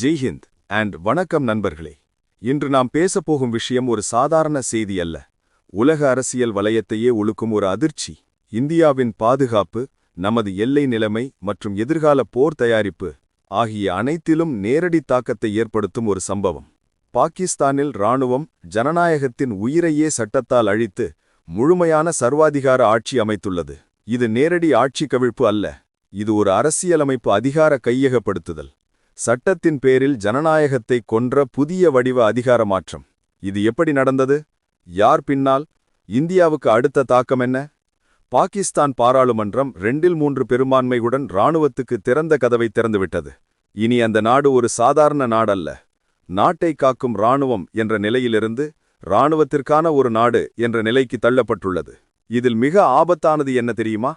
ஜெய்ஹிந்த் and வணக்கம் நண்பர்களே. இன்று நாம் பேசப்போகும் விஷயம் ஒரு சாதாரண செய்தி அல்ல. உலக அரசியல் வலயத்தையே ஒழுக்கும் ஒரு அதிர்ச்சி. இந்தியாவின் பாதுகாப்பு நமது எல்லை நிலைமை மற்றும் எதிர்கால போர் தயாரிப்பு ஆகிய அனைத்திலும் நேரடி தாக்கத்தை ஏற்படுத்தும் ஒரு சம்பவம். பாகிஸ்தானில் இராணுவம் ஜனநாயகத்தின் உயிரையே சட்டத்தால் அழித்து முழுமையான சர்வாதிகார ஆட்சி அமைத்துள்ளது. இது நேரடி ஆட்சி கவிழ்ப்பு அல்ல. இது ஒரு அரசியலமைப்பு அதிகார கையகப்படுத்துதல். சட்டத்தின் பேரில் ஜனநாயகத்தை கொன்ற புதிய வடிவ அதிகார மாற்றம் இது எப்படி நடந்தது? யார் பின்னால்? இந்தியாவுக்கு அடுத்த தாக்கம் என்ன? பாகிஸ்தான் பாராளுமன்றம் ரெண்டில் மூன்று பெரும்பான்மையுடன் இராணுவத்துக்கு திறந்த கதவை திறந்துவிட்டது. இனி அந்த நாடு ஒரு சாதாரண நாடல்ல. நாட்டை காக்கும் இராணுவம் என்ற நிலையிலிருந்து இராணுவத்திற்கான ஒரு நாடு என்ற நிலைக்கு தள்ளப்பட்டுள்ளது. இதில் மிக ஆபத்தானது என்ன தெரியுமா?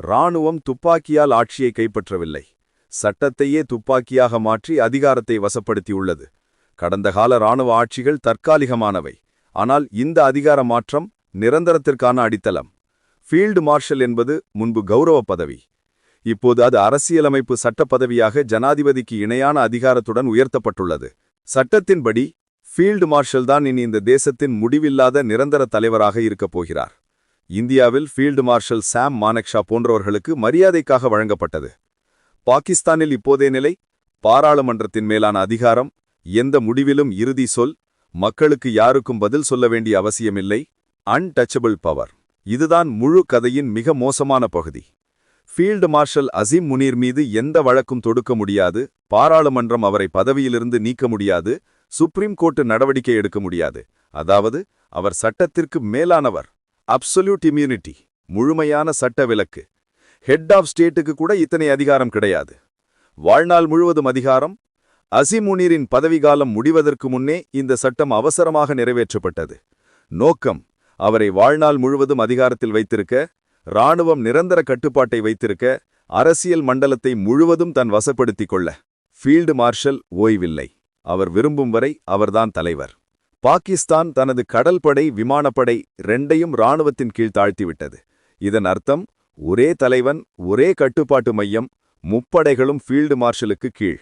இராணுவம் துப்பாக்கியால் ஆட்சியை கைப்பற்றவில்லை. சட்டத்தையே துப்பாக்கியாக மாற்றி அதிகாரத்தை வசப்படுத்தியுள்ளது. கடந்த கால இராணுவ ஆட்சிகள் தற்காலிகமானவை. ஆனால் இந்த அதிகார மாற்றம் நிரந்தரத்திற்கான அடித்தளம். ஃபீல்டு மார்ஷல் என்பது முன்பு கௌரவ பதவி. இப்போது அது அரசியலமைப்பு சட்ட பதவியாக ஜனாதிபதிக்கு இணையான அதிகாரத்துடன் உயர்த்தப்பட்டுள்ளது. சட்டத்தின்படி ஃபீல்டு மார்ஷல் தான் இனி இந்த தேசத்தின் முடிவில்லாத நிரந்தர தலைவராக இருக்கப் போகிறார். இந்தியாவில் ஃபீல்டு மார்ஷல் சாம் மானக்ஷா போன்றவர்களுக்கு மரியாதைக்காக வழங்கப்பட்டது. பாகிஸ்தானில் இப்போதைய நிலை. பாராளுமன்றத்தின் மேலான அதிகாரம். எந்த முடிவிலும் இறுதி சொல். மக்களுக்கு யாருக்கும் பதில் சொல்ல வேண்டிய அவசியமில்லை. அன்டச்சபிள் பவர் இதுதான் முழு கதையின் மிக மோசமான பகுதி. ஃபீல்டு மார்ஷல் அசீம் முனீர் மீது எந்த வழக்கும் தொடுக்க முடியாது. பாராளுமன்றம் அவரை பதவியிலிருந்து நீக்க முடியாது. சுப்ரீம் கோர்ட்டு நடவடிக்கை எடுக்க முடியாது. அதாவது அவர் சட்டத்திற்கு மேலானவர். அப்சொல்யூட் இம்யூனிட்டி முழுமையான சட்ட விலக்கு. ஹெட் ஆஃப் ஸ்டேட்டுக்கு கூட இத்தனை அதிகாரம் கிடையாது. வாழ்நாள் முழுவதும் அதிகாரம் அசிமுனீரின் பதவிகாலம் முடிவதற்கு முன்னே இந்த சட்டம் அவசரமாக நிறைவேற்றப்பட்டது. நோக்கம் அவரை வாழ்நாள் முழுவதும் அதிகாரத்தில் வைத்திருக்க இராணுவம் நிரந்தர கட்டுப்பாட்டை வைத்திருக்க அரசியல் மண்டலத்தை முழுவதும் தன் வசப்படுத்திக் கொள்ள. Field marshal ஓய்வில்லை. அவர் விரும்பும் வரை அவர்தான் தலைவர். பாகிஸ்தான் தனது கடல்படை விமானப்படை ரெண்டையும் இராணுவத்தின் கீழ் தாழ்த்திவிட்டது. இதன் அர்த்தம் ஒரே தலைவன் ஒரே கட்டுப்பாட்டு மையம் முப்படைகளும் ஃபீல்டு மார்ஷலுக்கு கீழ்.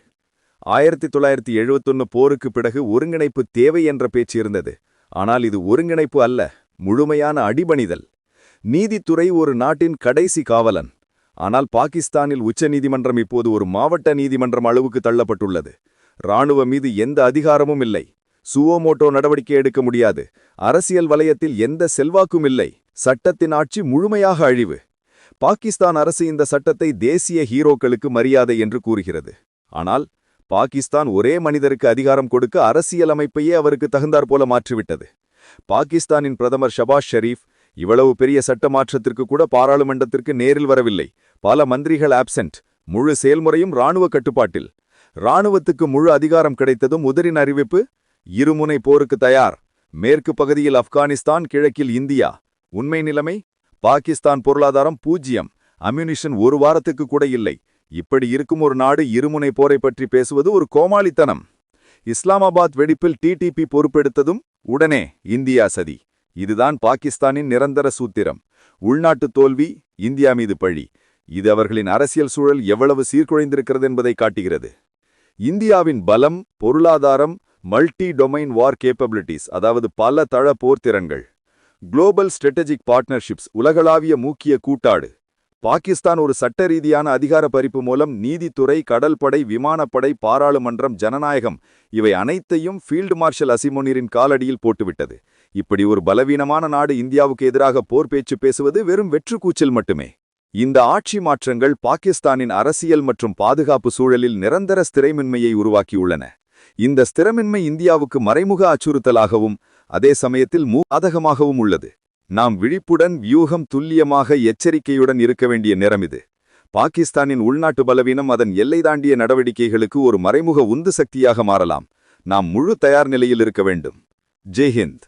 ஆயிரத்தி தொள்ளாயிரத்தி எழுபத்தொன்னு போருக்கு பிறகு ஒருங்கிணைப்பு தேவை என்ற பேச்சு இருந்தது. ஆனால் இது ஒருங்கிணைப்பு அல்ல முழுமையான அடிபணிதல். நீதித்துறை ஒரு நாட்டின் கடைசி காவலன். ஆனால் பாகிஸ்தானில் உச்ச நீதிமன்றம் இப்போது ஒரு மாவட்ட நீதிமன்றம் அளவுக்கு தள்ளப்பட்டுள்ளது. இராணுவ மீது எந்த அதிகாரமும் இல்லை. சுவோமோட்டோ நடவடிக்கை எடுக்க முடியாது. அரசியல் வலயத்தில் எந்த செல்வாக்கும் இல்லை. சட்டத்தின் ஆட்சி முழுமையாக அழிவு. பாகிஸ்தான் அரசு இந்த சட்டத்தை தேசிய ஹீரோக்களுக்கு மரியாதை என்று கூறுகிறது. ஆனால் பாகிஸ்தான் ஒரே மனிதருக்கு அதிகாரம் கொடுக்க அரசியலமைப்பையே அவருக்கு தகுந்தார் போல மாற்றிவிட்டது. பாகிஸ்தானின் பிரதமர் ஷபாஷ் ஷெரீப் இவ்வளவு பெரிய சட்ட மாற்றத்திற்கு கூட பாராளுமன்றத்திற்கு நேரில் வரவில்லை. பல மந்திரிகள் ஆப்சென்ட் முழு செயல்முறையும் இராணுவ கட்டுப்பாட்டில். இராணுவத்துக்கு முழு அதிகாரம் கிடைத்ததும் உதரின் அறிவிப்பு இருமுனை போருக்கு தயார் மேற்கு பகுதியில் ஆப்கானிஸ்தான் கிழக்கில் இந்தியா. உண்மை நிலைமை? பாகிஸ்தான் பொருளாதாரம் பூஜ்யம் அம்யூனிஷன் ஒரு வாரத்துக்கு கூட இல்லை. இப்படி இருக்கும் ஒரு நாடு இருமுனை போரை பற்றி பேசுவது ஒரு கோமாளித்தனம். இஸ்லாமாபாத் வெடிப்பில் டிடிபி பொறுப்பெடுத்ததும் உடனே இந்தியா சதி. இதுதான் பாகிஸ்தானின் நிரந்தர சூத்திரம். உள்நாட்டு தோல்வி இந்தியா மீது பழி. இது அவர்களின் அரசியல் சூழல் எவ்வளவு சீர்குழைந்திருக்கிறது என்பதை காட்டுகிறது. இந்தியாவின் பலம் பொருளாதாரம் மல்டி டொமைன் வார் கேப்பபிலிட்டிஸ் அதாவது பல தள போர்த்திறன்கள். குளோபல் ஸ்ட்ராட்டஜிக் பார்ட்னர்ஷிப்ஸ் உலகளாவிய முக்கிய கூட்டாடு. பாகிஸ்தான் ஒரு சட்ட ரீதியான அதிகார பறிப்பு மூலம் நீதித்துறை கடல்படை விமானப்படை பாராளுமன்றம் ஜனநாயகம் இவை அனைத்தையும் ஃபீல்டு மார்ஷல் அசிமோனிரின் காலடியில் போட்டுவிட்டது. இப்படி ஒரு பலவீனமான நாடு இந்தியாவுக்கு எதிராக போர் பேச்சு பேசுவது வெறும் வெற்றுக்கூச்சல் மட்டுமே. இந்த ஆட்சி மாற்றங்கள் பாகிஸ்தானின் அரசியல் மற்றும் பாதுகாப்பு சூழலில் நிரந்தர ஸ்திரைமின்மையை உருவாக்கியுள்ளன. இந்த ஸ்திரமின்மை இந்தியாவுக்கு மறைமுக அச்சுறுத்தலாகவும் அதே சமயத்தில் மூதகமாகவும் உள்ளது. நாம் விழிப்புடன் வியூகம் துல்லியமாக எச்சரிக்கையுடன் இருக்க வேண்டிய நேரம் இது. பாகிஸ்தானின் உள்நாட்டு பலவீனம் அதன் எல்லை தாண்டிய நடவடிக்கைகளுக்கு ஒரு மறைமுக உந்து சக்தியாக மாறலாம். நாம் முழு தயார் நிலையில் இருக்க வேண்டும். ஜெய்ஹிந்த்.